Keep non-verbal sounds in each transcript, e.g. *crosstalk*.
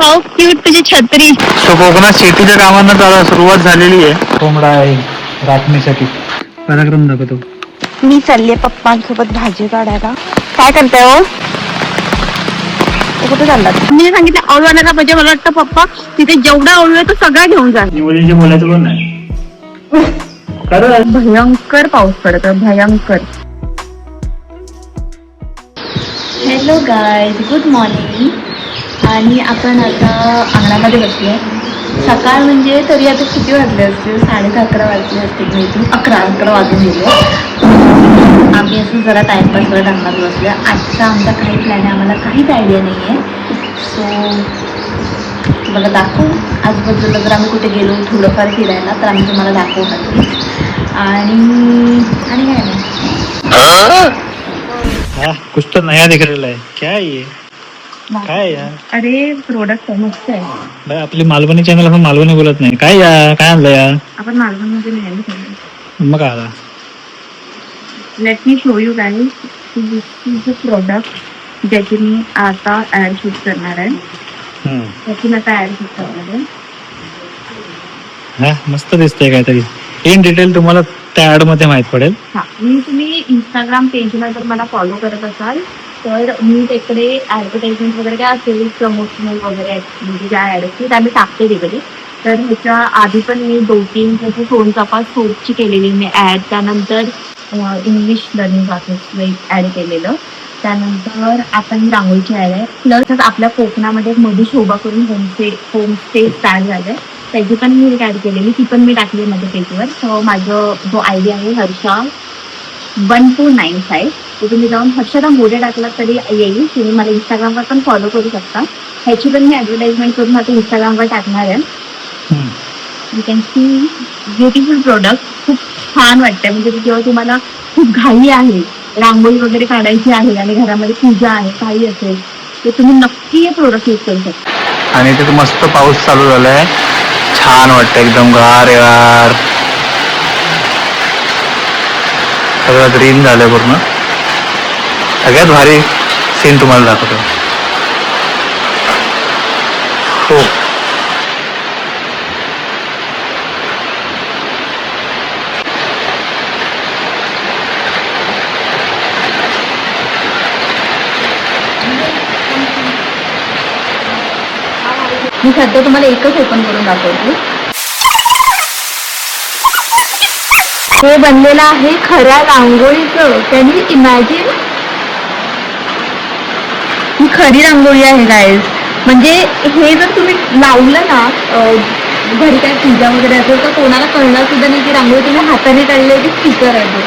How cute तुझी छत्री. So कोकणात शेतीच्या कामांना आता सुरुवात झालेली आहे. कोंबडा आहे राखणीसाठी. पराक्रम दाखवतो. मी चालले पप्पांसोबत भाजी काढायला. काय करताय हो? कुठे चाललात? मी सांगितलं अळू आणायला म्हणजे मला वाटतं पप्पा तिथे जेवढा अळू आहे तो सगळा घेऊन जा. मुलींची बोलायचं पण नाही. भयंकर पाऊस पडत आहे, भयंकर. हॅलो गाय गुड मॉर्निंग आणि आपण आता अंगणामध्ये बसलो सकाळ म्हणजे तरी आता किती वाजले असतील? साडे अकरा वाजले असतील मी अकरा अकरा वाजून गेले. आम्ही असं जरा टाईमपास करत अंगणात बसलो आजचा आमचा काही प्लॅन आहे. आम्हाला काहीच आयडिया नाही आहे सो तुम्हाला दाखवू. आजूबाजूला जर आम्ही कुठे गेलो थोडंफार फिरायला तर आम्ही तुम्हाला दाखवू नक्कीच आणि आणि काय नाही. कुछ तो नया दिख रहा है. क्या ये? काय यार? अरे प्रोडक्ट मस्त आहे. बाई, आपली मालवणी चॅनल आपण मालवणी बोलत नाही. काय या काय आणलं या आपण नाही मग आला. Let me show you guys this product ज्याची मी आता ऍड शूट करणार आहे. हम्म. त्याची मी आता ऍड शूट करणार आहे. हा मस्त दिसतंय काहीतरी. इन डिटेल तुम्हाला त्या ऍडमध्ये माहीत पडेल. हा मी तुम्ही इंस्टाग्राम पेजला जर मला फॉलो करत असाल तर मी तिकडे ॲडव्हर्टाईजमेंट वगैरे काय असेल प्रमोशनल वगैरे म्हणजे ज्या ॲड असतील त्या मी टाकते तिकडे. तर ह्याच्या आधी पण मी दोन तीन जसं सोनचापा सोपची केलेली मी ॲड त्यानंतर इंग्लिश लर्निंग क्लासेस ॲड केलेलं. त्यानंतर आपण रांगोळीची ॲड आहे. प्लस आपल्या कोकणामध्ये एक शोभा करून होमस्टे होमस्टे स्टार्ट आहे त्याची पण मी एक केलेली ती पण मी टाकली आहे माझ्या पेजवर तर माझं जो आयडिया आहे Harsha one two nine five तर तुम्ही जाऊन हर्षदा मोरे टाकला तरी येईल. तुम्ही मला इंस्टाग्रामवर पण फॉलो करू शकता. ह्याची पण मी ॲडव्हर्टाईजमेंट करून आता इंस्टाग्रामवर टाकणार आहे. You can see beautiful product खूप छान वाटतंय. म्हणजे जेव्हा तुम्हाला खूप घाई आहे रांगोळी वगैरे काढायची आहे आणि घरामध्ये पूजा आहे काही असेल तर तुम्ही नक्की हे प्रोडक्ट यूज करू शकता. आणि तिथे मस्त पाऊस चालू झालाय. छान वाटतं एकदम गार यार. सगळं ग्रीन झालं पूर्ण. सगळ्यात भारी सीन तुम्हाला दाखवतो. हो. मी सध्या तुम्हाला एकच ओपन करून दाखवते. हे बनलेलं आहे खऱ्या रांगोळीचं त्यांनी इमॅजिन ही खरी रांगोळी आहे गाईज म्हणजे हे जर तुम्ही लावलं ना घरी काय पूजा वगैरे असेल तर कोणाला कळणार सुद्धा नाही की रांगोळी तुम्ही हाताने काढली की स्टिकर आहे.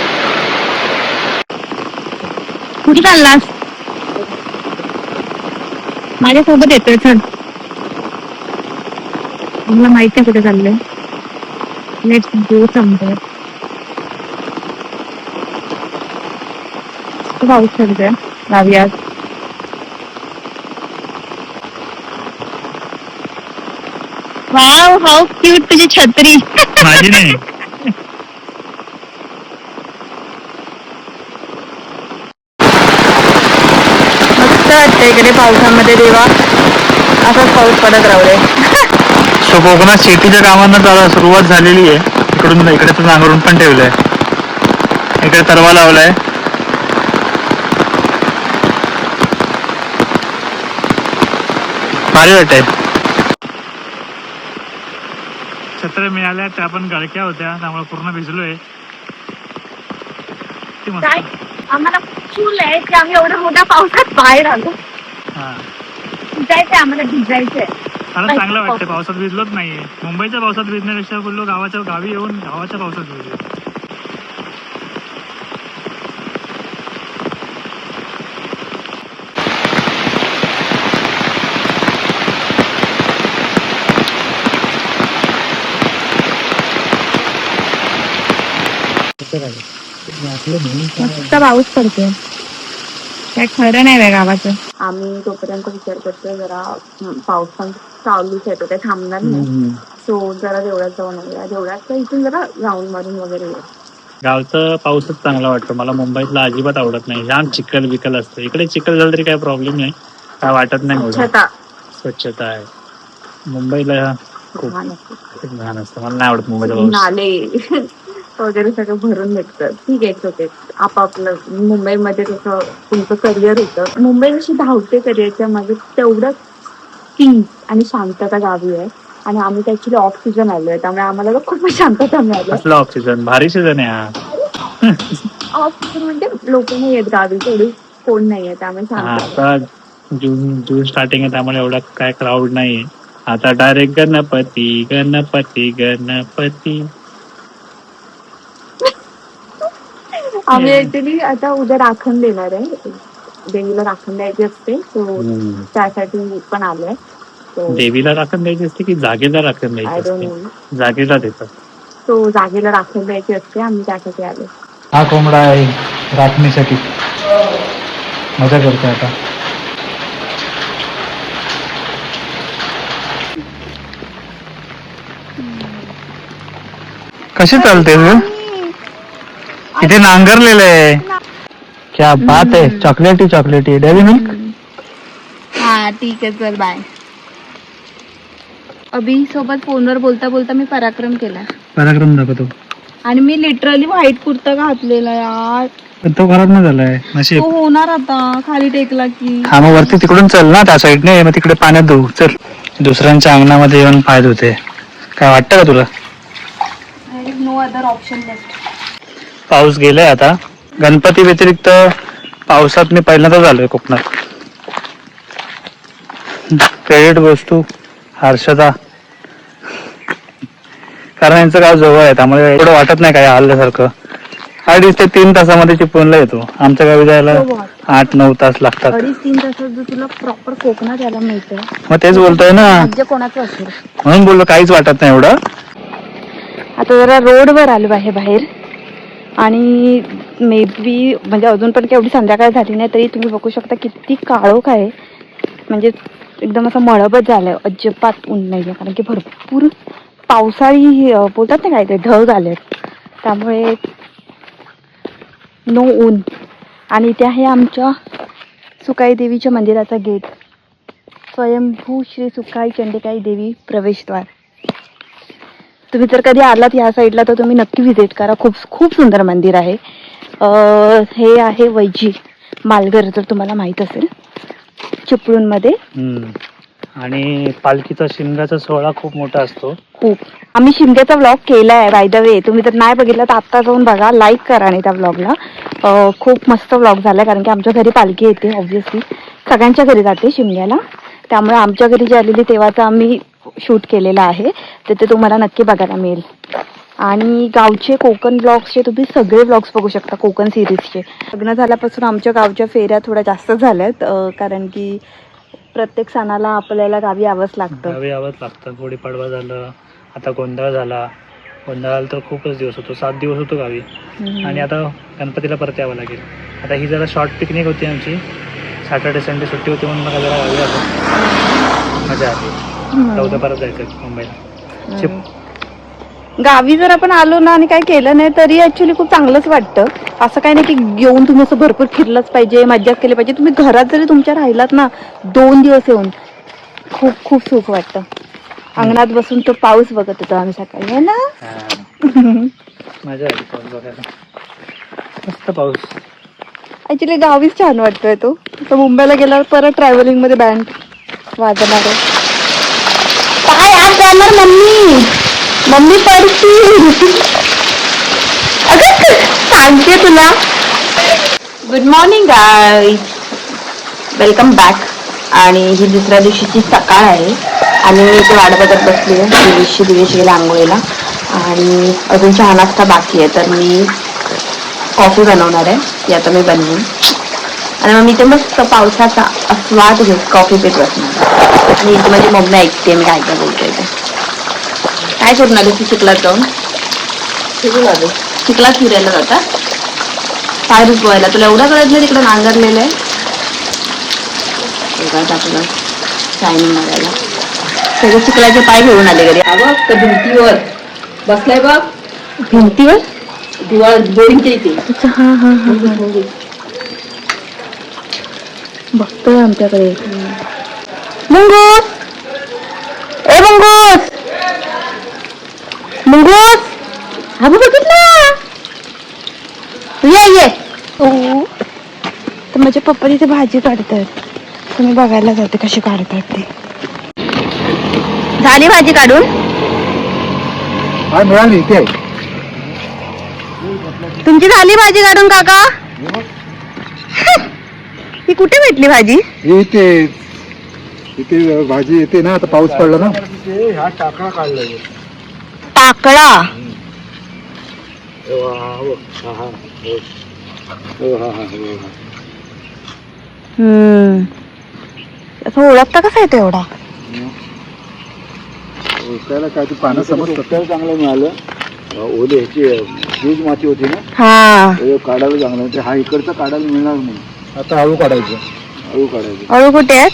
कुठे चाललास? माझ्यासोबत येतोय चल. मला माहीत आहे कुठे चाललंय. लेट्स गो समजत गावी आज वाव हाऊ क्यूट तुझी छत्री माझी नाही मस्त वाटतं इकडे पावसामध्ये देवा असाच पाऊस पडत राहू दे सो कोकणात शेतीच्या कामांना आता सुरुवात झालेली आहे इकडून इकडे तर नांगरून पण ठेवलंय इकडे तरवा लावलाय भारी वाटतंय. छत्र मिळाल्या त्या पण गळक्या होत्या त्यामुळे पूर्ण भिजलोय. किती मस्त. काय? आम्हाला चूल आहे की आम्ही एवढ्या मोठ्या पावसात बाहेर आलो. हा. भिजायचंय आम्हाला भिजायचंय. मला चांगलं वाटतं पावसात भिजलोच नाहीये. मुंबईच्या पावसात भिजण्यापेक्षा बोललो गावाच्या गावी येऊन गावाच्या पावसात भिजलो मस्त पाऊस पडतोय. काय खरं नाही आहे गावाचं. आम्ही तोपर्यंत विचार करतोय जरा हं, पाऊस पण चालूच येतो ते थांबणार नाही. सो जरा देवळात जाऊन येऊया. देवळात इथून जरा राऊंड मारून वगैरे येऊ गावचं पाऊसच चांगला वाटतो. मला मुंबईतला अजिबात आवडत नाही. जाम चिखल बिकल असतं. इकडे चिखल झालं तरी काही प्रॉब्लेम नाही. काय वाटत नाही एवढं. स्वच्छता. स्वच्छता आहे. मुंबईला खूप घाण असतं. मला नाही आवडत मुंबईचा पाऊस. नाले वगैरे सगळं भरून निघतं. ठीक आहे ओके आपापलं मुंबईमध्ये कसं तुमचं करिअर होतं. मुंबई कशी धावते करिअरच्या मागे तेवढंच पीस आणि शांतता गावी आहे. आणि आम्ही ऍक्च्युली ऑफ सीझन आलोय त्यामुळे आम्हाला खूप शांतता मिळाली ऑक्सिजन भारी सीझन आहे ऑफ सीझन म्हणजे लोक नाही आहेत गावी. तेवढी कोण नाही आहे. त्यामुळे जून जून स्टार्टिंग आहे. त्यामुळे एवढा काय क्राऊड नाही आता डायरेक्ट गणपती गणपती गणपती. आम्ही ऍक्च्युली आता उद्या राखण देणार आहे. देवीला राखण द्यायची असते तो त्यासाठी पण आलोय. तो देवीला राखण द्यायची असते की जागेला राखण आय द्यायची डोंट असते? नो जागेला देतात. तो जागेला राखण द्यायची असते आम्ही त्यासाठी आलो हा कोंबडा आहे राखणीसाठी. मजा करते आता. कसे चालते इथे नांगरलेलं आहे. क्या बात आहे. चॉकलेटी चॉकलेटी डेअरी मिल्क हा ठीक आहे चल बाय अभि सोबत फोनवर बोलता बोलता मी पराक्रम केला. पराक्रम दाखवतो. आणि मी लिटरली व्हाईट कुर्ता घातलेला यार. पण तो खराब नाही झालाय. नशीब तो होणार आता. खाली टेकला की. हा मग वरती तिकडून चल ना. त्या साईडने मग तिकडे पाण्यात धुऊ चल. दुसऱ्यांच्या अंगणामध्ये येऊन पाय धुते. काय वाटतं का तुला? नो अदर ऑप्शन पाऊस गेलाय आता. गणपती व्यतिरिक्त पावसात मी पहिल्यांदाच आलोय कोकणात. क्रेडिट वस्तू हर्षदा. कारण यांचं गाव जवळ आहे त्यामुळे एवढं वाटत नाही काय हल्ल्यासारखं. अडीच ते तीन तासामध्ये चिपळूणला येतो. आमच्या गावी जायला आठ नऊ तास लागतात. मग तेच बोलतोय ना. असेल? म्हणून बोललो काहीच वाटत नाही एवढं. आता जरा रोडवर आलो आहे बाहेर. आणि मे बी म्हणजे अजून पण एवढी संध्याकाळ झाली नाही तरी तुम्ही बघू शकता किती काळोख आहे. म्हणजे एकदम असं मळबच झालंय अजिबात ऊन नाही आहे कारण की भरपूर पावसाळी बोलतात ना काय ते ढग आलेत. त्यामुळे नो ऊन. आणि इथे आहे आमच्या सुकाई देवीच्या मंदिराचा गेट स्वयंभू श्री सुकाई चंडिकाई देवी प्रवेशद्वार. तुम्ही जर कधी आलात ह्या साईडला तर तुम्ही नक्की व्हिजिट करा. खूप खूप सुंदर मंदिर आहे. हे आहे वैजी मालघर जर तुम्हाला माहीत असेल. चिपळूणमध्ये. आणि पालखीचा शिमग्याचा सोहळा खूप मोठा असतो. खूप. आम्ही शिमग्याचा व्लॉग केला आहे बाय द वे तुम्ही जर नाही बघितला तर आत्ता जाऊन बघा. लाईक करा आणि त्या व्लॉगला खूप मस्त व्लॉग झाला कारण की आमच्या घरी पालखी येते ऑब्व्हियसली सगळ्यांच्या घरी जाते शिमग्याला. त्यामुळे आमच्या घरी जी आलेली तेव्हाचा आम्ही शूट केलेला आहे तर ते तुम्हाला नक्की बघायला मिळेल. आणि गावचे कोकण ब्लॉग्सचे तुम्ही सगळे ब्लॉग्स बघू शकता कोकण सिरीजचे लग्न झाल्यापासून आमच्या गावच्या फेऱ्या थोड्या जास्त झाल्यात कारण की प्रत्येक सणाला आपल्याला गावी यावंच लागतं. गावी यावंच लागतं. गुढीपाडवा झालं आता गोंधळ झाला. गोंधळाला तर खूपच दिवस होतो. सात दिवस होतो गावी. आणि आता गणपतीला परत यावं लागेल. आता ही जरा शॉर्ट पिकनिक होती आमची. सॅटर्डे संडे सुट्टी होती म्हणून मला जरा गावी आलो मजा आली. आता उद्या परत जायचं मुंबईला. चिप गावी जर आपण आलो ना आणि काय केलं नाही तरी ऍक्च्युली खूप चांगलंच वाटतं. असं काही नाही की येऊन तुम्ही असं भरपूर फिरलंच पाहिजे मज्जाच केली पाहिजे. तुम्ही घरात जरी तुमच्या राहिलात ना दोन दिवस येऊन खूप खूप सुख वाटतं. अंगणात बसून तो पाऊस बघत होतो आम्ही सकाळी है ना. *laughs* मजा आली पाऊस बघायला. मस्त पाऊस. ऍक्च्युली गावीच छान वाटतोय तो. तर मुंबईला गेल्यावर परत ट्रॅव्हलिंगमध्ये बँड वाजणार आहे. काय आज जाणार मम्मी? मम्मी पडती. अगं सांगते तुला. Good morning guys welcome back आणि ही दुसऱ्या दिवशीची सकाळ आहे. आणि मी इथे वाट बघत बसली आहे. दिवेशची दिवेश गेला आंघोळीला. आणि अजून चहा नाश्ता बाकी आहे. तर मी कॉफी बनवणार आहे. ती आता मी बनवीन. आणि मग मी ते मस्त पावसाचा आस्वाद घेत कॉफी पित बसणार. आणि इथे माझी मम्मी ऐकते मी काय काय बोलते ते काय करून आली तू चिखलात जाऊन? चिखलात फिरायला जाता? पाय रुपवायला तुला एवढं कळत नाही तिकडे नांगरलेलं आहे? आपलं शायनिंग मारायला. सगळे चिखलाचे पाय घेऊन आले घरी. अगं त्या भिंतीवर. बसलाय बघ. भिंतीवर? दिवाळ बोरिंगच्या इथे अच्छा हा हा हा बघतोय आमच्याकडे. मुंगूस! ए मुंगूस! मुंगूस! अगं बघितलं! ये ये. तर माझे पप्पा तिथे भाजी काढतायत तर मी बघायला जाते कशी काढतायत ते. झाली भाजी काढून? मिळाली आहे. तुमची झाली भाजी काढून काका? ही कुठे भेटली भाजी? इथे इथे भाजी येते ना आता पाऊस पडला ना. हा टाकळा काढला टाकळा हम्म. असं ओळखता कसा येतो एवढा? त्याला काय ते पानं समजतात. चांगलं मिळालं. ओले ह्याची यूज माती होती ना. हा. ते काढायला चांगलं. ते हा इकडचा काढायला मिळणार नाही आता हळू काढायचं. हळू काढायचं. अळू कुठे आहेत?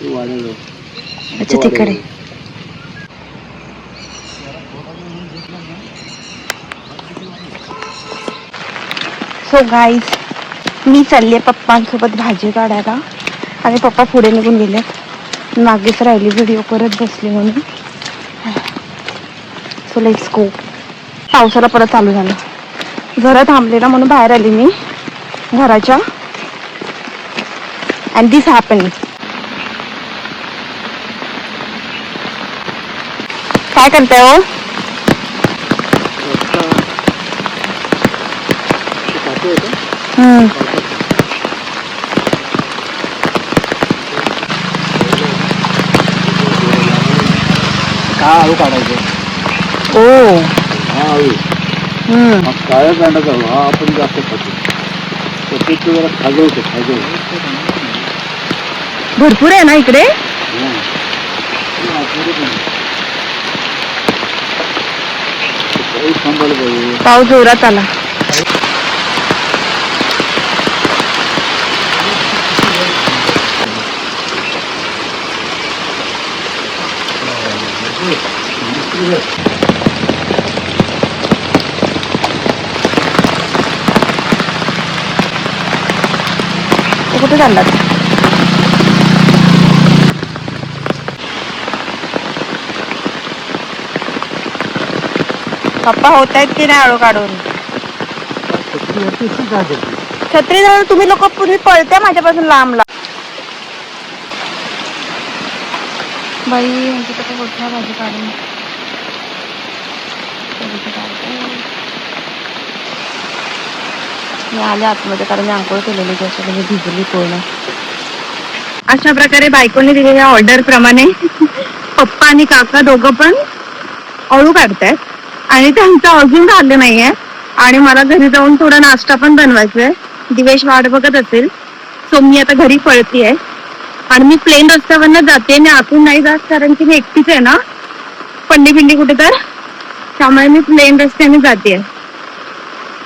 ते अच्छा तिकडे. सो गाईज मी चालली आहे पप्पांसोबत भाजी काढायला. आणि पप्पा पुढे निघून गेले मागेच राहिली व्हिडिओ करत बसली म्हणून. सो लेट्स गो पावसाला परत चालू झालं. जरा थांबलेला म्हणून बाहेर आली मी. घराच्या. And this happened. काय करते हो आळू का काढायचं ओ हा आळू हम्म हा काळ्या कांडाचा हळू हा आपण जास्त खातो त्याच्यात ते जरा खाजवतो खाजवतो भरपूर आहे ना इकडे पाऊस थांबायला पाहिजे पाऊस जोरात आला तो कुठे चालला पप्पा होत आहेत की नाही आळू काढून छत्री जवळ तुम्ही लोक पूर्वी पळत्या माझ्यापासून लांब लांब बाई म्हणजे तर मोठ्या भाजी काढून. मी आले आतमध्ये कारण मी आंघोळ केलेली त्याच्यामध्ये भिजली पूर्ण. अशा प्रकारे बायकोने दिलेल्या ऑर्डर प्रमाणे *laughs* पप्पा आणि काका दोघं पण अळू काढतायत. आणि त्यांचं अजून झालं नाहीये. आणि मला घरी जाऊन थोडा नाश्ता पण बनवायचा आहे दिवेश वाट बघत असेल. सो मी आता घरी पळतीये. आणि मी प्लेन रस्त्यावरनं जाते मी आतून नाही जात कारण की मी एकटीच आहे ना. पंडी पिंडी कुठे तर. त्यामुळे मी प्लेन रस्त्याने जाते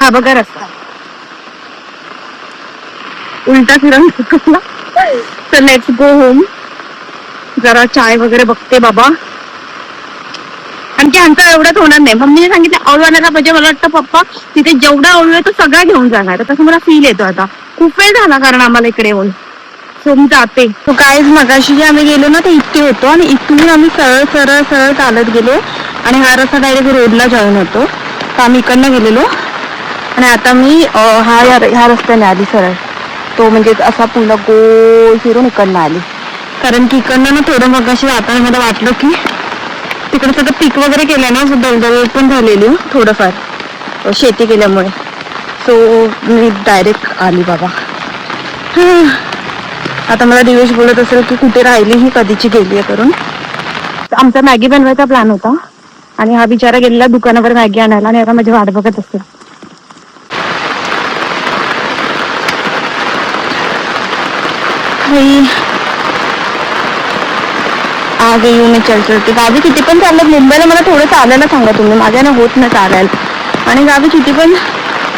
हा बघा रस्ता. उलटा फिरून चुकला तर लेट्स गो होम जरा चाय वगैरे बघते बाबा. आणखी आमचा एवढंच होणार नाही. मम्मीने सांगितलं अळू आणायला पाहिजे? मला वाटतं पप्पा तिथे जेवढा अळू आहे तो सगळा घेऊन जाणार तसं मला फील येतो आता. खूप वेळ झाला कारण आम्हाला इकडे येऊन. सो मी जाते. तो काय मगाशी जे आम्ही गेलो ना ते इतके होतो आणि इथून आम्ही सरळ सरळ सरळ चालत गेलो. आणि हा रस्ता डायरेक्ट रोडला जॉईन होतो तर आम्ही इकडनं गेलेलो. आणि आता मी हा या ह्या रस्त्याने आली सरळ. तो म्हणजे असा पुन्हा गोल फिरून इकडनं आली. कारण की इकडनं ना थोडं मगाशी आता मला वाटलं की तिकडे सगळं पीक वगैरे केलं ना असं दलदल पण झालेली हो, थोडंफार. शेती केल्यामुळे. सो मी डायरेक्ट आली बाबा. *sighs* आता मला दिवेश बोलत असेल की कुठे राहिली ही कधीची गेली आहे करून. आमचा मॅगी बनवायचा प्लॅन होता. आणि हा बिचारा गेलेला दुकानावर मॅगी आणायला आणि आता माझी वाट बघत असते हाई. आ येऊ मी मैं चल चलते गावी किती पण चाललं मुंबईला मला थोडं चालायला सांगा तुम्ही. माझ्या ना होत नाही चालायला. आणि गावी किती पण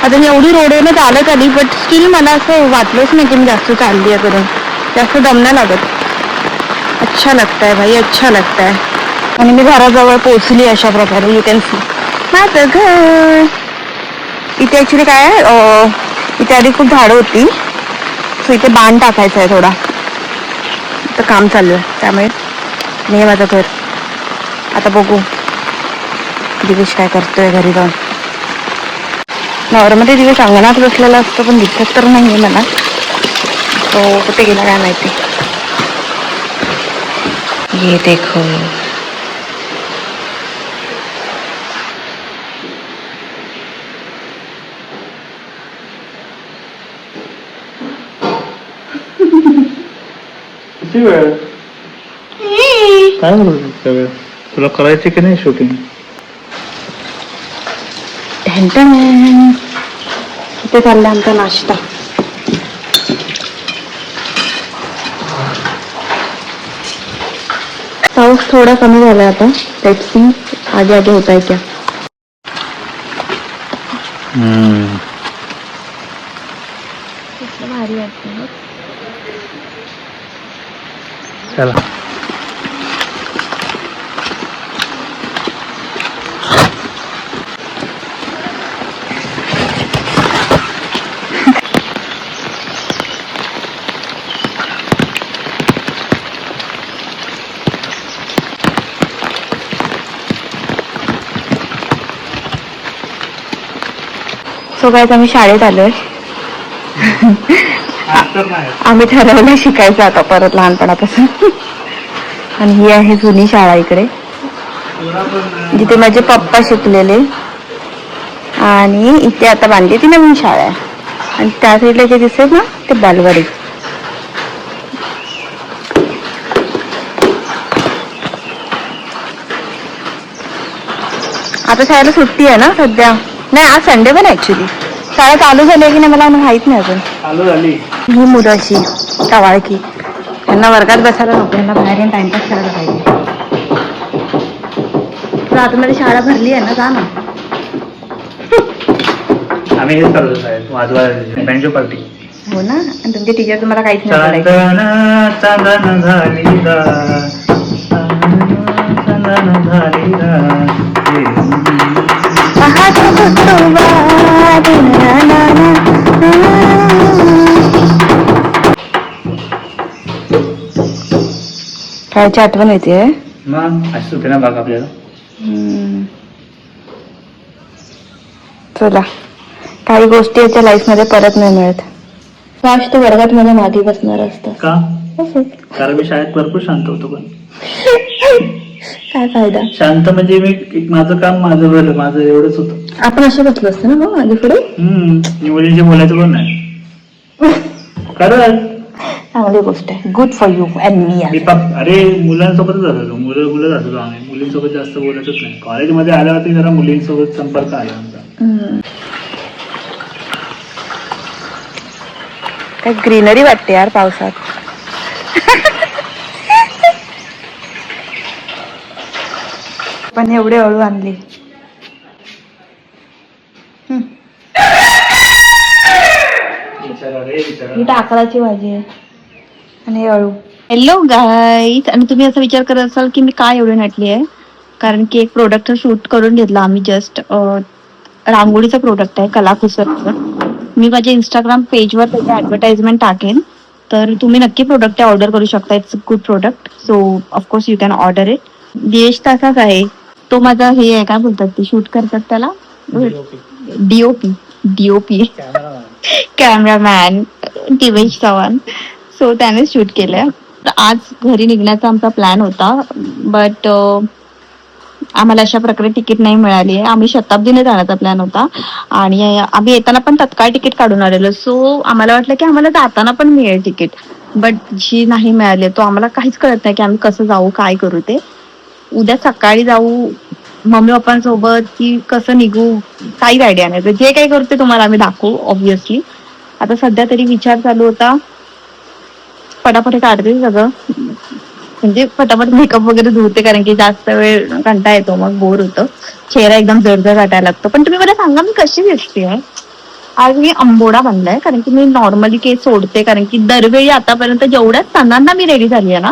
आता मी एवढी रोडवरनं चालत आली बट स्टील मला असं वाटलंच नाही की मी जास्त चालली आहे करून. जास्त दम नाही लागत. अच्छा लागत आहे भाई अच्छा लागत आहे आणि मी घराजवळ पोहोचली अशा प्रकारे यू कॅन सी माझं घर. इथे ॲक्च्युली काय आहे, इथे आधी खूप झाडं होती. सो इथे बाण टाकायचं आहे थोडा. तर काम चालू आहे त्यामुळे. नाही माझं घर. आता बघू. दिवेश काय करतोय घरी जाऊन. नवऱ्यामध्ये दिवेश अंगणात बसलेला असतो पण दिसत तर नाही आहे मला. तो कुठे गेला काय माहिती. ये देख किती वेळ? काय इतका वेळ तुला करायची की नाही शूटिंग ढेंटण इथे चालला आमचा नाश्ता. पाऊस थोडा कमी झाला आता. लेट्स सी आगे आगे होत आहे क्या भारी वाटतं. चला. सो काय आम्ही शाळेत आलोय. आम्ही ठरवलं शिकायचं आता परत लहानपणापासून. आणि ही आहे जुनी शाळा इकडे. जिथे माझे पप्पा शिकलेले. आणि इथे आता बांधली ती नवीन शाळा आहे. आणि त्या साईडला जे दिसेल ना ते बालवाडी. आता शाळेला सुट्टी आहे ना सध्या? नाही आज संडे पण ऍक्च्युली शाळा चालू झाली आहे की नाही मला माहीत नाही अजून. चालू झाली. ही मुलं अशी टवाळकी त्यांना वर्गात बसायला नको यांना बाहेर येऊन टाइमपास करायला पाहिजे. आतमध्ये शाळा भरली आहे ना जा ना. आम्ही हेच करतो साहेब. Banjo party. हो ना? आणि तुमचे टीचर तुम्हाला काहीच नाही बोलायचे. चांदण चांदण झाली रा चांदण चांदण झाली रा पाहतो फुटवा, दिन ना ना ना. शाळेची आठवण येते मग अशी ना बाग आपल्याला. चला. काही गोष्टी याच्या लाईफमध्ये परत नाही मिळत. काश तो वर्गात माझ्या मागे बसणार असतं. का. कारण मी शाळेत भरपूर शांत होतो पण. *laughs* काय फायदा? शांत म्हणजे मी एक माझं काम माझं भलं माझं एवढंच होतं. आपण असे बसलो असतो ना मग मागे पुढे? हम्म बोलायचं पण नाही. खरंच. चांगली गोष्ट आहे. गुड फॉर यू अँड मी मी पप अरे मुलांसोबतच असतो मुलं मुलं असतो आम्ही मुलींसोबत जास्त बोलतच नाही. कॉलेजमध्ये आल्यावरती जरा मुलींसोबत संपर्क आला आमचा. काय ग्रीनरी वाटते यार पावसात? पण एवढे अळू आणली. ही टाकळाची भाजी आहे. आणि अळू हॅलो गाईज आणि तुम्ही असा विचार करत असाल की मी काय एवढी नटली आहे? कारण की एक प्रोडक्ट शूट करून घेतला आम्ही जस्ट रांगोळीचं प्रोडक्ट आहे कलाकुसरचं मी माझ्या इंस्टाग्राम पेजवर त्याची ऍडव्हर्टाइजमेंट टाकेन. तर तुम्ही नक्की प्रोडक्ट ऑर्डर करू शकता. It's a good product so of course you can order it देश तसाच आहे. तो माझा हे आहे काय बोलतात ते शूट करतात त्याला? DOP DOP cameraman Divesh Chavan. So त्याने शूट केलंय. तर आज घरी निघण्याचा आमचा प्लॅन होता बट आम्हाला अशा प्रकारे तिकीट नाही मिळाली आहे. आम्ही शताब्दीने जाण्याचा प्लॅन होता. आणि आम्ही येताना पण तत्काळ तिकीट काढून आलेलो. सो आम्हाला वाटलं की आम्हाला जाताना पण मिळेल तिकीट बट जी नाही मिळाली तो आम्हाला काहीच कळत नाही की आम्ही कसं जाऊ काय करू ते. उद्या सकाळी जाऊ मम्मी पप्पांसोबत की कसं निघू काहीच आयडिया नाही. तर जे काही करते तुम्हाला आम्ही दाखवू ऑब्विसली आता सध्या तरी विचार चालू होता. फटाफट काढते सगळं. म्हणजे पटापट मेकअप वगैरे धुते कारण की जास्त वेळ कंटा येतो मग बोर होतं. चेहरा एकदम जडजड वाटायला लागतो. पण तुम्ही मला सांगा मी कशी दिसते आज मी अंबोडा बनलाय कारण की मी नॉर्मली केस सोडते कारण की दरवेळी आतापर्यंत जेवढ्याच सणांना मी रेडी झाली आहे ना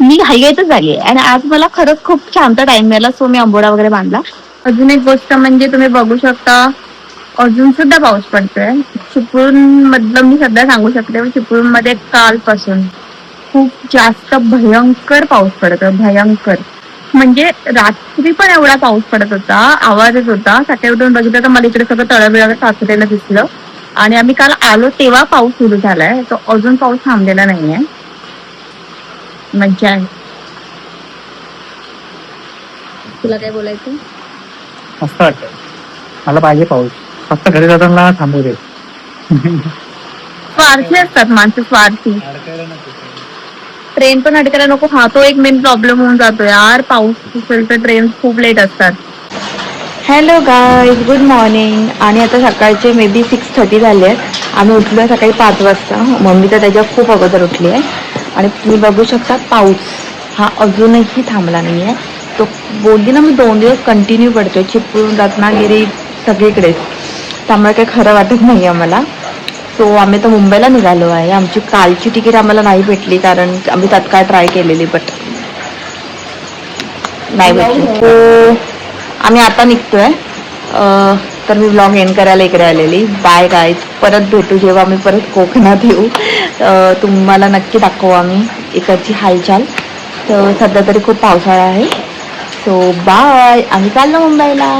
मी घाईघाईतच झाली आणि आज मला खरंच खूप शांत टाइम मिळाला. सो मी आंबोडा वगैरे बांधला. अजून एक गोष्ट म्हणजे तुम्ही बघू शकता अजून सुद्धा पाऊस पडतोय. चिपळूण मधलं मी सध्या सांगू शकते चिपळूणमध्ये कालपासून खूप जास्त भयंकर पाऊस पडतोय भयंकर. म्हणजे रात्री पण एवढा पाऊस पडत होता आवाजच होता. सकाळी उठून बघितलं तर मला इकडे सगळं तळबिळ साचलेलं दिसलं. आणि आम्ही काल आलो तेव्हा पाऊस सुरू झालाय. तो अजून पाऊस थांबलेला नाहीये. मज्जा आहे. तुला काय बोलायचं? मस्त वाटतं मला पाहिजे पाऊस. फक्त घरी जाताना थांबू दे. स्वार्थी असतात माणसं स्वार्थी. ट्रेन पण अडकायला नको. हा तो एक मेन प्रॉब्लेम होऊन जातो यार. पाऊस असेल तर ट्रेन खूप लेट असतात. हॅलो गाईज गुड मॉर्निंग आणि आता सकाळचे मे बी सिक्स थर्टी झाले आहेत. आम्ही उठलो आहे सकाळी पाच वाजता. मम्मी तर त्याच्या खूप अगोदर उठली आहे आणि तुम्ही बघू शकता पाऊस हा अजूनही थांबला नाही आहे तो बोलली ना मी दोन दिवस कंटिन्यू पडतोय चिपळूण रत्नागिरी सगळीकडेच त्यामुळे काही खरं वाटत नाही आहे मला सो आम्ही तर मुंबईला निघालो आहे. आमची कालची तिकीट आम्हाला नाही भेटली कारण आम्ही तत्काळ ट्राय केलेली बट नाही भेटली. आम्ही आता निघतोय. तर मी ब्लॉग एंड करायला इकडे आलेली. बाय गाईज परत भेटू जेव्हा आम्ही परत कोकणात येऊ. तुम्हाला नक्की दाखवू आम्ही इकडची हालचाल. तर सध्या तरी खूप पावसाळा आहे. सो बाय आम्ही चाललो मुंबईला.